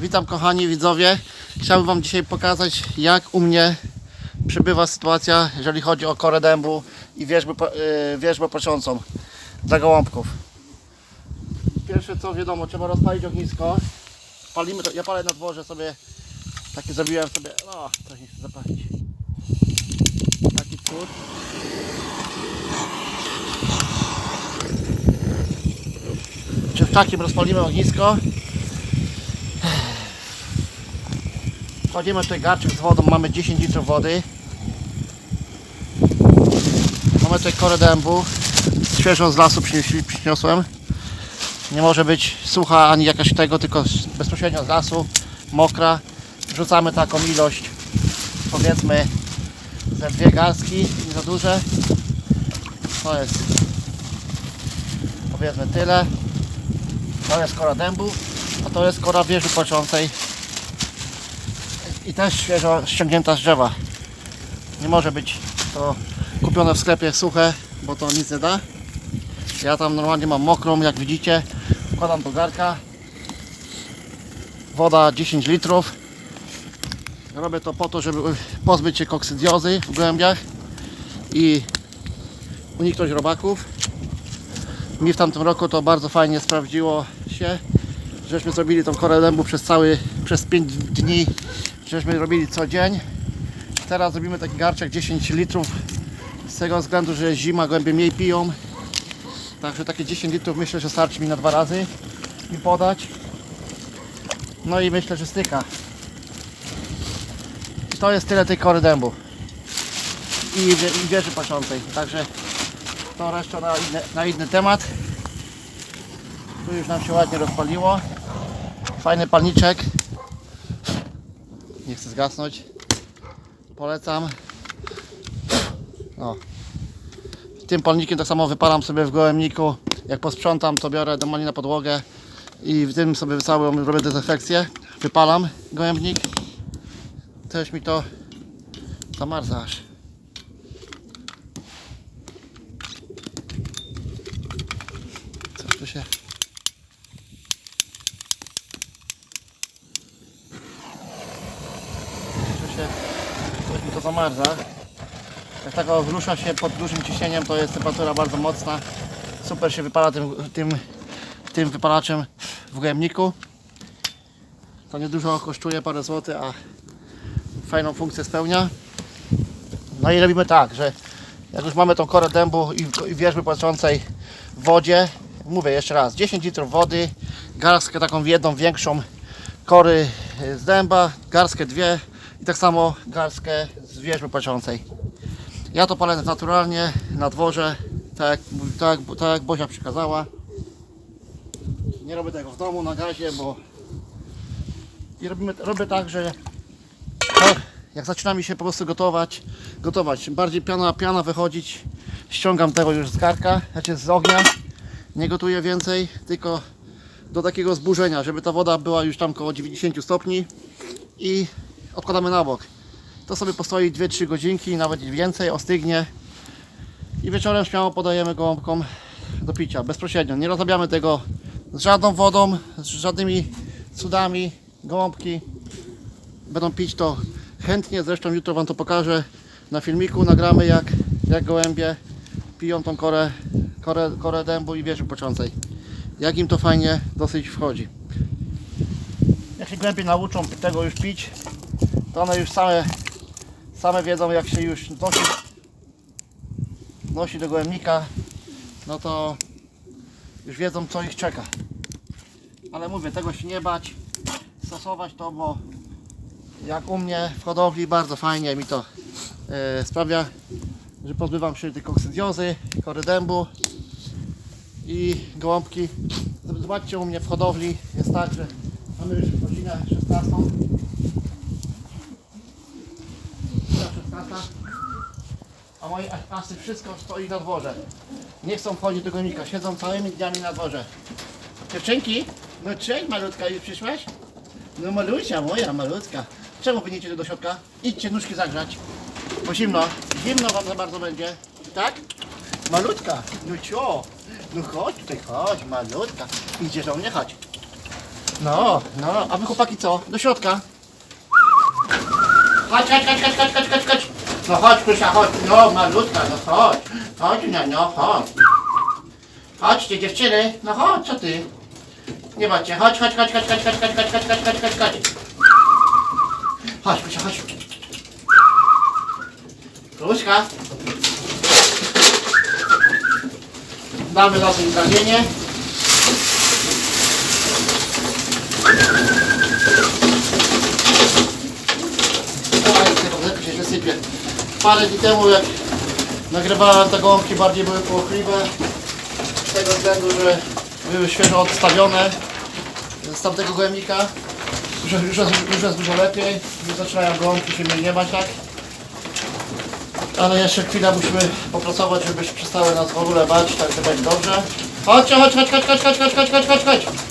Witam kochani widzowie. Chciałbym Wam dzisiaj pokazać jak u mnie przybywa sytuacja, jeżeli chodzi o korę dębu i wierzbę, yy, wierzbę począcą dla gołąbków. Pierwsze co wiadomo, trzeba rozpalić ognisko. Palimy to, ja palę na dworze sobie, takie zrobiłem sobie, no coś nie chcę zapalić. Taki cud. Dziewczakiem rozpalimy ognisko. Wchodzimy tutaj garczyk z wodą, mamy 10 litrów wody. Mamy tutaj korę dębu, świeżą z lasu przyniosłem. Nie może być sucha ani jakaś tego, tylko bezpośrednio z lasu, mokra. Wrzucamy taką ilość, powiedzmy ze dwie garstki, nie za duże. To jest powiedzmy tyle. To jest kora dębu, a to jest kora wieży płaczącej i też świeżo ściągnięta z drzewa. Nie może być to kupione w sklepie suche, bo to nic nie da. Ja tam normalnie mam mokrą, jak widzicie. Wkładam do garka. Woda 10 litrów. Robię to po to, żeby pozbyć się koksydiozy w głębiach i uniknąć robaków. Mi w tamtym roku to bardzo fajnie sprawdziło się. Żeśmy zrobili tą korę dębu przez cały, przez 5 dni. Żeśmy robili co dzień. Teraz zrobimy taki garczek 10 litrów. Z tego względu, że zima, głębie mniej piją. Także takie 10 litrów myślę, że starczy mi na dwa razy mi podać. No i myślę, że styka. I to jest tyle tej kory dębu. I, wie- i wieży patrzącej. Także to reszta na na inny temat. Tu już nam się ładnie rozpaliło. Fajny palniczek. Nie chcę zgasnąć. Polecam. O. Tym palnikiem tak samo wypalam sobie w gołębniku. Jak posprzątam, to biorę normalnie na podłogę i w tym sobie całą robię dezynfekcję. Wypalam gołębnik. Też mi to zamarza aż. Coś tu się... Coś tu się... To zamarza. Jak taka rusza się pod dużym ciśnieniem, to jest temperatura bardzo mocna. Super się wypala tym, tym, tym wypalaczem w gojemniku. To niedużo kosztuje, parę złotych, a fajną funkcję spełnia. No i robimy tak, że jak już mamy tą korę dębu i, i wierzby płaczącej w wodzie, mówię jeszcze raz, 10 litrów wody, garstkę taką jedną większą kory z dęba, garstkę dwie i tak samo garstkę z wierzby płaczącej. Ja to palę naturalnie na dworze, tak jak, tak, jak- tak Bozia przykazała. Nie robię tego w domu na gazie, bo i robimy, robię tak, że jak zaczyna mi się po prostu gotować, gotować, bardziej piana, piana wychodzić, ściągam tego już z garka, znaczy z ognia, nie gotuję więcej, tylko do takiego zburzenia, żeby ta woda była już tam koło 90 stopni i odkładamy na bok. To sobie postoi 2-3 godzinki, nawet więcej, ostygnie i wieczorem śmiało podajemy gołąbkom do picia, bezpośrednio. Nie rozrabiamy tego z żadną wodą, z żadnymi cudami. Gołąbki będą pić to chętnie, zresztą jutro Wam to pokażę na filmiku, nagramy jak, jak gołębie piją tą korę, korę, korę dębu i wieży począcej. Jak im to fajnie dosyć wchodzi. Jak się gołębie nauczą tego już pić, to one już same, same wiedzą jak się już nosi, nosi do gołębnika, no to już wiedzą co ich czeka. Ale mówię, tego się nie bać, stosować to, bo jak u mnie w hodowli bardzo fajnie mi to e, sprawia, że pozbywam się tej koksydiozy, kory dębu i gołąbki. Zobaczcie u mnie w hodowli jest tak, że mamy już godzinę 16. 16. A moje asy wszystko stoi na dworze. Nie chcą wchodzić do gołębnika, siedzą całymi dniami na dworze. Dziewczynki, no cześć malutka, już przyszłaś? No malusia moja, malutka. Czemu wy nie do środka? Idźcie nóżki zagrzać. Bo zimno. Zimno wam za bardzo będzie. Tak? Malutka. No cio. No chodź tutaj, chodź, malutka. Idziesz do mnie, chodź. No, no, a wy chłopaki co? Do środka. Chodź, chodź, chodź, chodź, chodź, chodź, chodź, chodź. No chodź, Krysia, chodź. No, malutka, no chodź. Chodź, no, no, chodź. Chodźcie, dziewczyny. No chodź, co ty? Nie bądźcie. Chodź, chodź, chodź, chodź, chodź, chodź, chodź, chodź, chodź, chodź, chodź, chodź, chodź. Chodź, Krysia, chodź. Kruszka. Damy na to zdarzenie. Oj, tego wysypie. Parę dni temu jak nagrywałem te gąbki bardziej były pochliwe. Z tego względu, że były świeżo odstawione z tamtego gołębnika. Już, już, jest- już jest dużo lepiej. Już zaczynają gąbki się gniewać tak. Ale jeszcze chwilę musimy popracować, żeby się przestały nas w ogóle bać, tak to będzie dobrze. Chodźcie, chodź, chodź, chodź, chodź, chodź, chodź, chodź, chodź, chodź, chodź.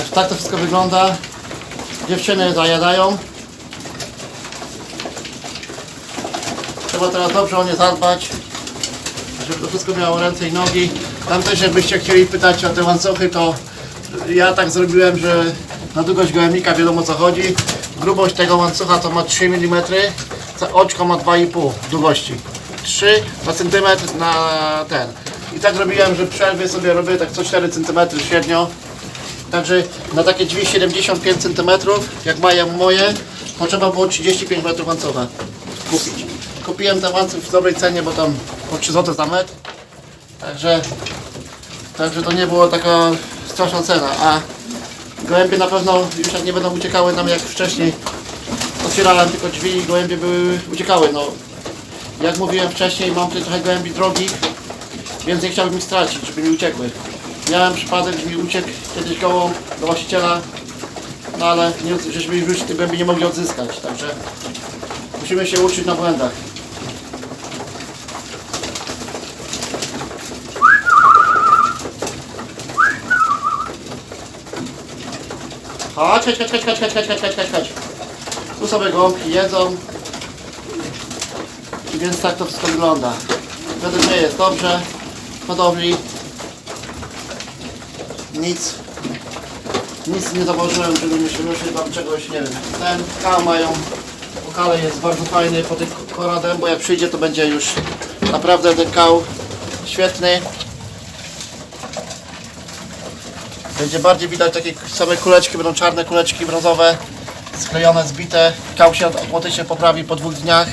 Także tak to wszystko wygląda. Dziewczyny zajadają. Trzeba teraz dobrze o nie zadbać, żeby to wszystko miało ręce i nogi. Tam też jakbyście chcieli pytać o te łańcuchy, to ja tak zrobiłem, że na długość gołębnika wiadomo co chodzi. Grubość tego łańcucha to ma 3 mm, oczko ma 2,5 długości. 3 na na ten. I tak robiłem, że przerwy sobie robię tak co 4 cm średnio. Także na takie drzwi 75 cm, jak mają moje, to trzeba było 35 metrów łańcucha kupić. Kupiłem ten łańcuch w dobrej cenie, bo tam po 3 zł za metr. Także, także to nie było taka straszna cena. A gołębie na pewno już jak nie będą uciekały nam jak wcześniej. Otwierałem tylko drzwi i gołębie były, uciekały. No, jak mówiłem wcześniej, mam tutaj trochę gołębi drogich, więc nie chciałbym ich stracić, żeby mi uciekły. Miałem przypadek, że mi uciekł kiedyś gołąb do właściciela, no ale nie, żeśmy już tych gołębi nie mogli odzyskać, także musimy się uczyć na błędach. Chodź, chodź, chodź, chodź, chodź, chodź, chodź, chodź, chodź. Tu sobie gąbki jedzą. I więc tak to wszystko wygląda. Według mnie jest dobrze. Hodowli. Nic. Nic nie zauważyłem, żeby mi się ruszyć tam czegoś, nie wiem. Ten kał mają. Okale jest bardzo fajny po tych koradem, bo jak przyjdzie to będzie już naprawdę ten kał świetny. Będzie bardziej widać takie same kuleczki, będą czarne kuleczki brązowe, sklejone, zbite. Kał się automatycznie poprawi po dwóch dniach.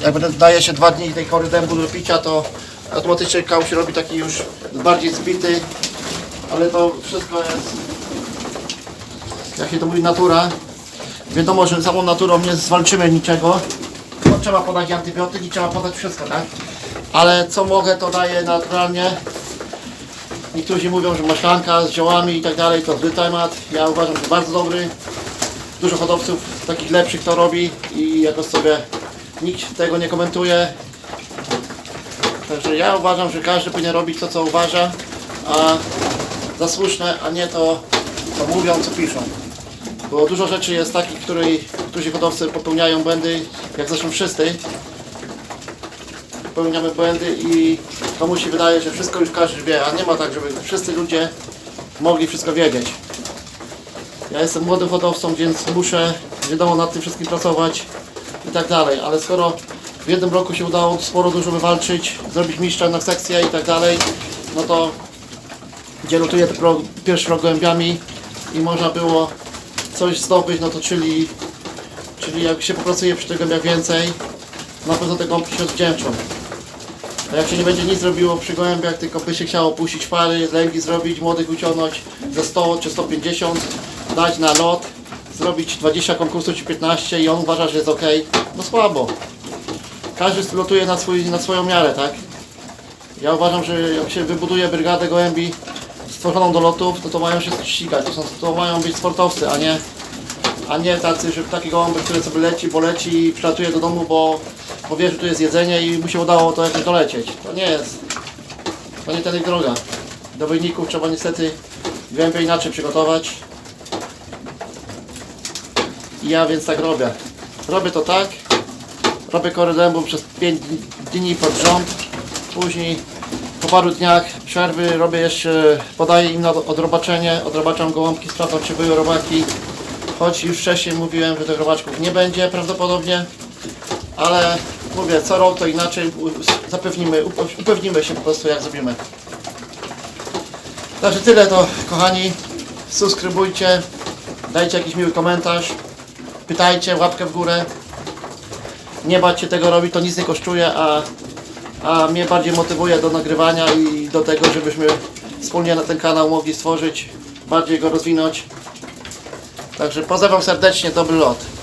Jak daje się dwa dni tej kory dębu do picia, to automatycznie kał się robi taki już bardziej zbity. Ale to wszystko jest, jak się to mówi, natura. Wiadomo, że samą naturą nie zwalczymy niczego. No, trzeba podać antybiotyk i trzeba podać wszystko, tak? Ale co mogę, to daję naturalnie. Niektórzy mówią, że maślanka z ziołami i tak dalej to zły temat. Ja uważam, że bardzo dobry. Dużo hodowców takich lepszych to robi i jakoś sobie nikt tego nie komentuje. Także ja uważam, że każdy powinien robić to, co uważa, a za słuszne, a nie to, co mówią, co piszą. Bo dużo rzeczy jest takich, której, którzy hodowcy popełniają błędy, jak zresztą wszyscy popełniamy błędy i komuś się wydaje, że wszystko już każdy wie, a nie ma tak, żeby wszyscy ludzie mogli wszystko wiedzieć. Ja jestem młodym hodowcą, więc muszę wiadomo nad tym wszystkim pracować i tak dalej, ale skoro w jednym roku się udało sporo dużo wywalczyć, zrobić mistrza na sekcję i tak dalej, no to gdzie lutuję pro- pierwszy rok gołębiami i można było coś zdobyć, no to czyli, czyli jak się popracuje przy tych gołębiach więcej, na pewno te gąbki się odwdzięczą. A jak się nie będzie nic robiło przy gołębiach, tylko by się chciało puścić pary, lęgi zrobić, młodych uciągnąć ze 100 czy 150, dać na lot, zrobić 20 konkursów czy 15 i on uważa, że jest ok, no słabo. Każdy lotuje na, swój, na swoją miarę, tak? Ja uważam, że jak się wybuduje brygadę gołębi stworzoną do lotów, to to mają się ścigać, to, są, to mają być sportowcy, a nie, a nie tacy, że taki gołąbek, który sobie leci, bo leci i przylatuje do domu, bo, bo wie, że tu jest jedzenie i mu się udało to jakoś dolecieć. To nie jest, to nie tędy droga. Do wyników trzeba niestety gołębie inaczej przygotować. I ja więc tak robię. Robię to tak, robię kory dębu przez 5 dni pod rząd. Później po paru dniach przerwy robię jeszcze, podaję im na odrobaczenie, odrobaczam gołąbki, sprawdzam czy były robaki. Choć już wcześniej mówiłem, że tych robaczków nie będzie prawdopodobnie, ale mówię, co rok to inaczej, zapewnimy, upe- upewnimy się po prostu jak zrobimy. Także tyle to kochani, subskrybujcie, dajcie jakiś miły komentarz, pytajcie, łapkę w górę. Nie bać się tego robić, to nic nie kosztuje, a, a mnie bardziej motywuje do nagrywania i do tego, żebyśmy wspólnie na ten kanał mogli stworzyć, bardziej go rozwinąć. Także pozdrawiam serdecznie, dobry lot.